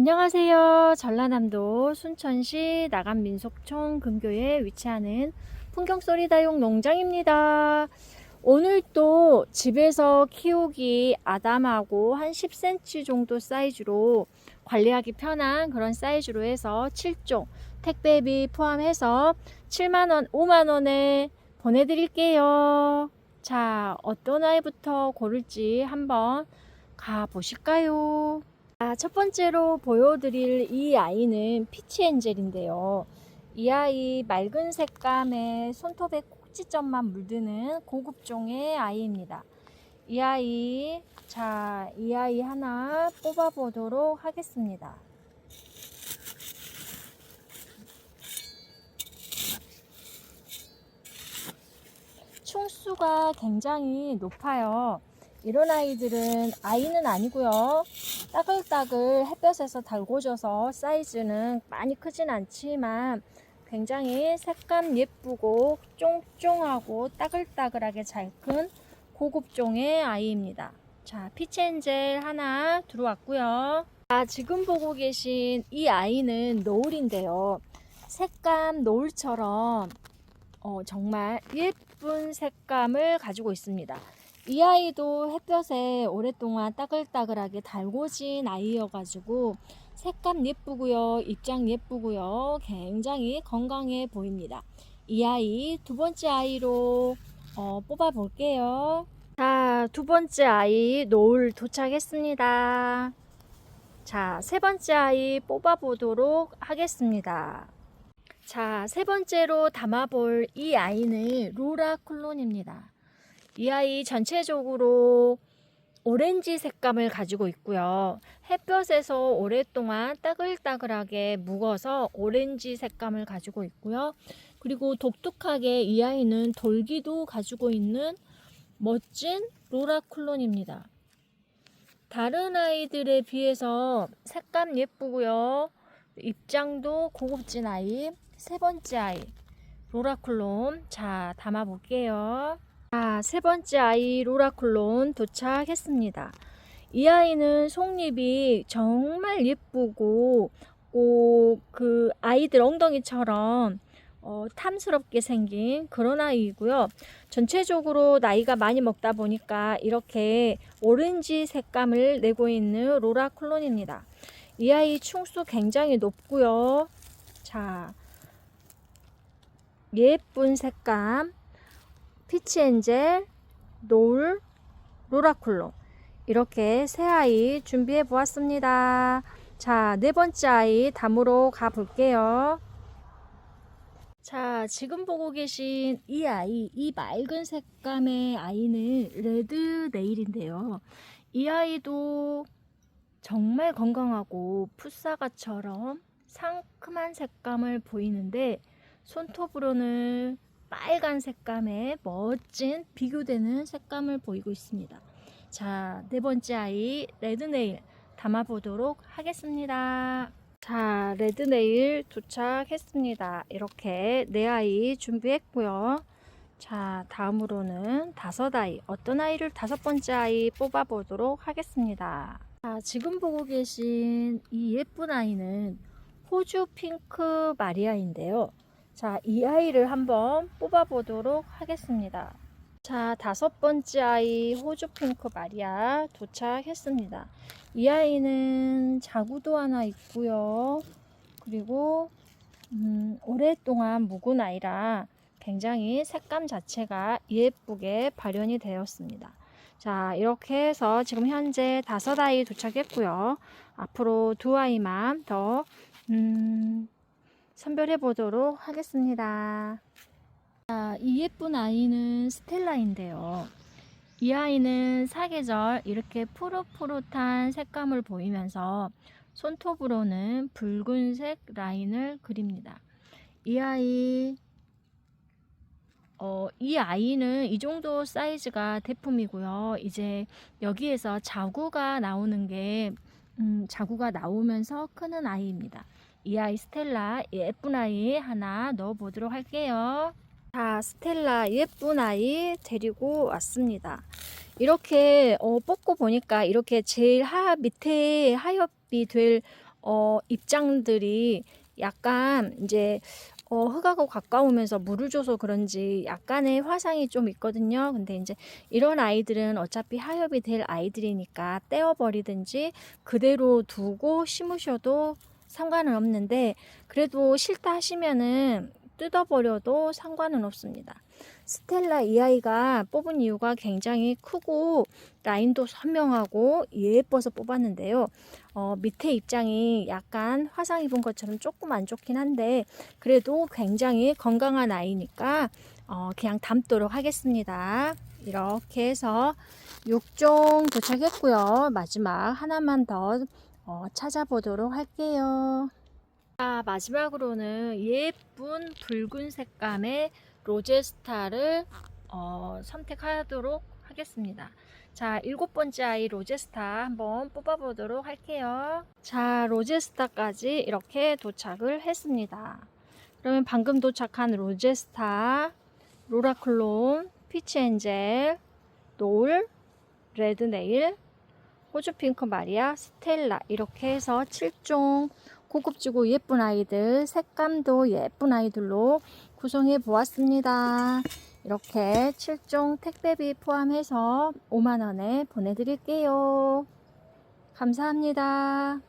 안녕하세요. 전라남도 순천시 나간민속촌 금교에 위치하는 풍경소리다용 농장입니다. 오늘 또 집에서 키우기 아담하고 한 10cm 정도 사이즈로 관리하기 편한 그런 사이즈로 해서 7종 택배비 포함해서 7만원, 5만원에 보내드릴게요. 자, 어떤 아이부터 고를지 한번 가보실까요? 아, 첫 번째로 보여드릴 이 아이는 피치 엔젤인데요. 이 아이 맑은 색감의 손톱에 꼭지점만 물드는 고급종의 아이입니다. 이 아이, 자, 이 아이 하나 뽑아보도록 하겠습니다. 충수가 굉장히 높아요. 이런 아이들은 아이는 아니고요. 따글따글 햇볕에서 달궈져서 사이즈는 많이 크진 않지만 굉장히 색감 예쁘고 쫑쫑하고 따글따글하게 잘 큰 고급종의 아이입니다. 자, 피치엔젤 하나 들어왔고요. 자, 지금 보고 계신 이 아이는 노을인데요. 색감 노을처럼 어, 정말 예쁜 색감을 가지고 있습니다. 이 아이도 햇볕에 오랫동안 따글따글하게 달궈진 아이여가지고 색감 예쁘고요. 입장 예쁘고요. 굉장히 건강해 보입니다. 이 아이 두 번째 아이로 어, 뽑아 볼게요. 자, 두 번째 아이 노을 도착했습니다. 자, 세 번째 아이 뽑아 보도록 하겠습니다. 자, 세 번째로 담아볼 이 아이는 로라 콜론입니다. 이 아이 전체적으로 오렌지 색감을 가지고 있고요. 햇볕에서 오랫동안 따글따글하게 묵어서 오렌지 색감을 가지고 있고요. 그리고 독특하게 이 아이는 돌기도 가지고 있는 멋진 로라 콜론입니다. 다른 아이들에 비해서 색감 예쁘고요. 입장도 고급진 아이. 세 번째 아이 로라쿨론 자 담아 볼게요 자, 세 번째 아이 로라쿨론 도착했습니다. 이 아이는 속립이 정말 예쁘고 오, 그 아이들 엉덩이처럼 어, 탐스럽게 생긴 그런 아이이고요. 전체적으로 나이가 많이 먹다 보니까 이렇게 오렌지 색감을 내고 있는 로라쿨론입니다. 이 아이 충수 굉장히 높고요. 자 예쁜 색감 피치엔젤 노을 로라쿨로 이렇게 세 아이 준비해 보았습니다. 자 네 번째 아이 담으러 가 볼게요. 자 지금 보고 계신 이 아이 이 맑은 색감의 아이는 레드 네일인데요. 이 아이도 정말 건강하고 풋사과처럼 상큼한 색감을 보이는데 손톱으로는 빨간 색감의 멋진 비교되는 색감을 보이고 있습니다. 자, 네 번째 아이 레드네일 담아보도록 하겠습니다. 자, 레드네일 도착했습니다. 이렇게 네 아이 준비했고요. 자, 다음으로는 다섯 아이, 어떤 아이를 다섯 번째 아이 뽑아보도록 하겠습니다. 자, 지금 보고 계신 이 예쁜 아이는 호주 핑크 마리아인데요. 자, 이 아이를 한번 뽑아 보도록 하겠습니다. 자, 다섯 번째 아이 호주 핑크 마리아 도착했습니다. 이 아이는 자구도 하나 있고요. 그리고 음, 오랫동안 묵은 아이라 굉장히 색감 자체가 예쁘게 발현이 되었습니다. 자, 이렇게 해서 지금 현재 다섯 아이 도착했고요. 앞으로 두 아이만 더 음, 선별해 보도록 하겠습니다. 자, 이 예쁜 아이는 스텔라인데요. 이 아이는 사계절 이렇게 푸릇푸릇한 색감을 보이면서 손톱으로는 붉은색 라인을 그립니다. 이 아이 어, 이 아이는 이 정도 사이즈가 대품이고요. 이제 여기에서 자구가 나오는 게 음, 자구가 나오면서 크는 아이입니다. 이 아이 스텔라 예쁜 아이 하나 넣어 보도록 할게요. 자, 스텔라 예쁜 아이 데리고 왔습니다. 이렇게 어, 뽑고 보니까 이렇게 제일 하 밑에 하엽이 될 어, 입장들이 약간 이제 어, 흙하고 가까우면서 물을 줘서 그런지 약간의 화상이 좀 있거든요. 근데 이제 이런 아이들은 어차피 하엽이 될 아이들이니까 떼어버리든지 그대로 두고 심으셔도 상관은 없는데 그래도 싫다 하시면은 뜯어버려도 상관은 없습니다. 스텔라 이 아이가 뽑은 이유가 굉장히 크고 라인도 선명하고 예뻐서 뽑았는데요. 어, 밑에 입장이 약간 화상 입은 것처럼 조금 안 좋긴 한데 그래도 굉장히 건강한 아이니까 어, 그냥 담도록 하겠습니다. 이렇게 해서 6종 도착했고요. 마지막 하나만 더 어, 찾아보도록 할게요. 자, 마지막으로는 예쁜 붉은 색감의 로제스타를 어, 선택하도록 하겠습니다. 자, 일곱 번째 아이 로제스타 한번 뽑아보도록 할게요. 자, 로제스타까지 이렇게 도착을 했습니다. 그러면 방금 도착한 로제스타, 로라클론, 피치엔젤, 노을, 레드네일, 호주 핑크 마리아, 스텔라 이렇게 해서 7종 고급지고 예쁜 아이들, 색감도 예쁜 아이들로 구성해 보았습니다. 이렇게 7종 택배비 포함해서 5만원에 보내드릴게요. 감사합니다.